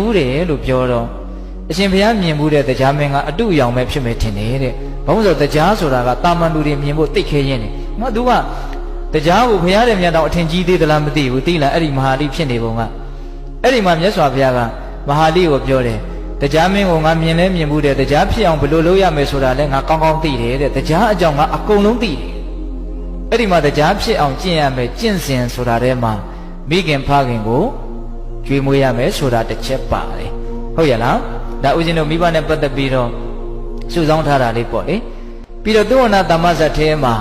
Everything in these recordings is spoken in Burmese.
မှုတယ်လို့ပြောတော့အရှင်ဘုရားမြင်မှုတဲ့တရားမင်းကအတုအယောင်ပဲဖြစ်မယ်ထင်တယ်တဲ့ဘာလို့လဲဆိုတော့တရားဆိုတာကတာမန်လူတွေမြင်ဖို့သိခဲရင်းနေငါသူကတရားကိုဘုရားတဲ့မြတ်တော်အထင်ကြီးသေးသလားမသိဘူးသိလားအဲ့ဒီမဟာလိဖြစ်နေပုံကအဲ့ဒီမှာမြတ်စွာဘုရားကမဟာလိကိုပြောတယ်တရားမင်းကိုငါမြင်လဲမြင်မှုတယ်တရားဖြစ်အောင်ဘယ်လိုလုပ်ရမယ်ဆိုတာလဲငါကောင်းကောင်းသိတယ်တဲ့တရားအကြောင်းကအကုန်လုံးသိတယ်အဲ့ဒီမှာတရားဖြစ်အောင်ကျင့်ရမယ်ကျင့်စဉ်ဆိုတာထဲမှာမိခင်ဖခင်ကို ကြွေးမွေးရမယ်ဆိုတာတစ်ချက်ပါတယ်ဟုတ်ရဲ့လားဒါဦးဇင်းတို့မိဘနဲ့ပတ်သက်ပြီးတော့စုဆောင်းထားတာလေးပေါ့လေပြီးတော့သုဝနာတမ္မဇတ်ထဲမှာ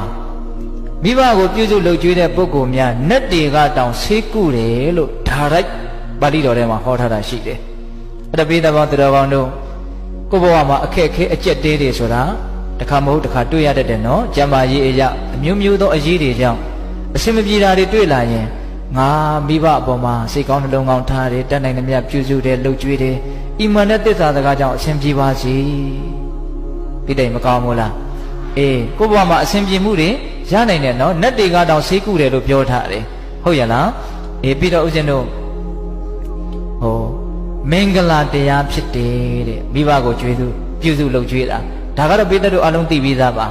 မိဘကိုပြုစုလုပ်ကြွေးတဲ့ပုဂ္ဂိုလ်များနတ်တွေကတောင်ဆေးကုတယ်လို့ဒါရိုက်ပါဠိတော်ထဲမှာဟောထားတာရှိတယ်အဲ့ဒါပိသဘောသူတော်ကောင်းတို့ကိုယ့်ဘဝမှာအခက်အခဲအကျက်တေးတွေဆိုတာတစ်ခါမဟုတ်တစ်ခါတွေ့ရတတ်တယ်နော်ကျမ်းမာရေးအရာအမျိုးမျိုးသောအရေးတွေကြောင့်အစင်မပြေတာတွေတွေ့လာရင် ငါမိဘအပေါ်မှာစိတ်ကောင်းနှလုံးကောင်းထားတယ်တတ်နိုင်သမျှပြုစုတယ်လှုပ်ကြွေးတယ်အီမန်နဲ့သစ္စာစကားကြောင့်အစင်ပြေပါစေဒီတိုင်မကောင်းဘူးလားအေးကိုယ့်ဘဝမှာအစင်ပြေမှုတွေရနိုင်တယ်နော်နတ်တွေကတောင်ဆေးကုတယ်လို့ပြောထားတယ်ဟုတ်ရလားအေးပြီးတော့ဦးဇင်းတို့ဟိုမင်္ဂလာတရားဖြစ်တယ်တဲ့မိဘကိုကြွေးစုပြုစုလုပ်ကြွေးတာဒါကတော့ပိဿတို့အလုံးသိပြီးသားပါ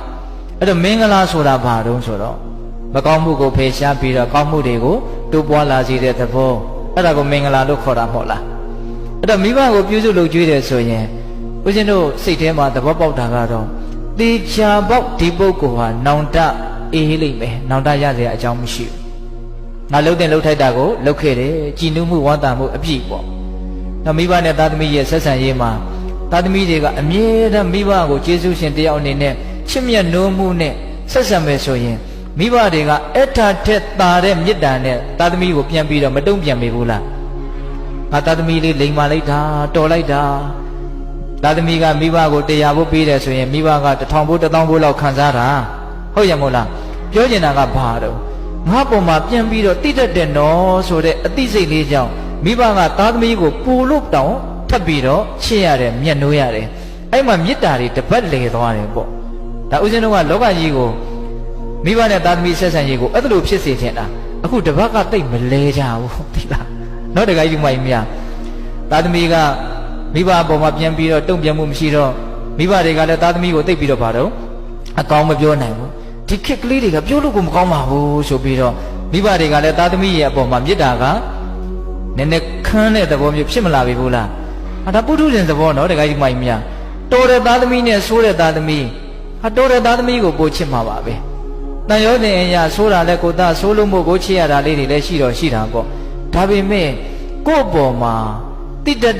အဲ့တော့မင်္ဂလာဆိုတာဘာတုံးဆိုတော့မကောင်းမှုကိုဖယ်ရှားပြီးတော့ကောင်းမှုတွေကို တိုးပွားလာစေတဲ့သဘောအဲ့ဒါကိုမင်္ဂလာလို့ခေါ်တာမဟုတ်လားအဲ့တော့မိဘကိုပြုစုလုပ်ကြွေးတယ်ဆိုရင်ဦးဇင်းတို့စိတ်ထဲမှာသဘောပေါက်တာကတော့တေချာပေါက်ဒီပုဂ္ဂိုလ်ဟာနောင်တအေးလိမ့်မယ်နောင်တရစရာအကြောင်းမရှိဘူးငါလှုပ်တဲ့လှုပ်ထိုက်တာကိုလှုပ်ခဲ့တယ်ကြည်နူးမှုဝမ်းသာမှုအပြည့်ပေါ့တော့မိဘနဲ့သားသမီးရဲ့ဆက်ဆံရေးမှာသားသမီးတွေကအမြဲတမ်းမိဘကိုကျေးဇူးရှင်တယောက်အနေနဲ့ချစ်မြတ်နိုးမှုနဲ့ဆက်ဆံမယ်ဆိုရင် မိဘတွေကအထာထက်သာတဲ့မေတ္တာနဲ့သားသမီးကိုပြန်ပြီးတော့မတုံ့ပြန်မိဘူးလားငါသားသမီးလေးလိမ်မာလိုက်တာတော်လိုက်တာသားသမီးကမိဘကိုတရားဖို့ပေးတယ်ဆိုရင်မိဘကတစ်ထောင်ဖို့တစ်သောင်းဖို့လောက်ခံစားတာဟုတ်ရမို့လားပြောချင်တာကဘာတော့ငါပုံမှာပြန်ပြီးတော့တိတတ်တယ်နော်ဆိုတဲ့အသိစိတ်လေးကြောင့်မိဘကသားသမီးကိုပူလို့တောင်ထပ်ပြီးတော့ချစ်ရတယ်မျက်နှိုးရတယ်အဲ့မှာမေတ္တာတွေတပတ်လေသွားတယ်ပေါ့ဒါဥစဉ်တော့ကလောကကြီးကို မိဘနဲ့သားသမီးဆက်ဆံရေးကိုအဲ့လိုဖြစ်စေချင်တာအခုတပတ်ကတိတ်မလဲကြဘူးဒီလားနော်တခါကြီးမိုင်မြသားသမီးကမိဘအပေါ်မှာပြန်ပြီးတော့တုံ့ပြန်မှုမရှိတော့မိဘတွေကလည်းသားသမီးကိုတိတ်ပြီးတော့ပါတော့အကောင်းမပြောနိုင်ဘူးဒီခက်ကလေးတွေကပြောလို့ကိုမကောင်းပါဘူးဆိုပြီးတော့မိဘတွေကလည်းသားသမီးရဲ့အပေါ်မှာမေတ္တာကနည်းနည်းခန်းတဲ့သဘောမျိုးဖြစ်မလာပြီဘူးလားဟာဒါပုထုဇဉ်သဘောနော်တခါကြီးမိုင်မြတော်တဲ့သားသမီးနဲ့ဆိုးတဲ့သားသမီးဟာတော်တဲ့သားသမီးကိုပိုချစ်မှာပါပဲ တန်ရောတင်အရာဆိုးတာလဲကိုသားဆိုးလို့မို့ကိုချစ်ရတာလေးတွေလည်းရှိတော့ရှိတာပေါ့ဒါပေမဲ့ကိုယ့်အပေါ်မှာတိတတ်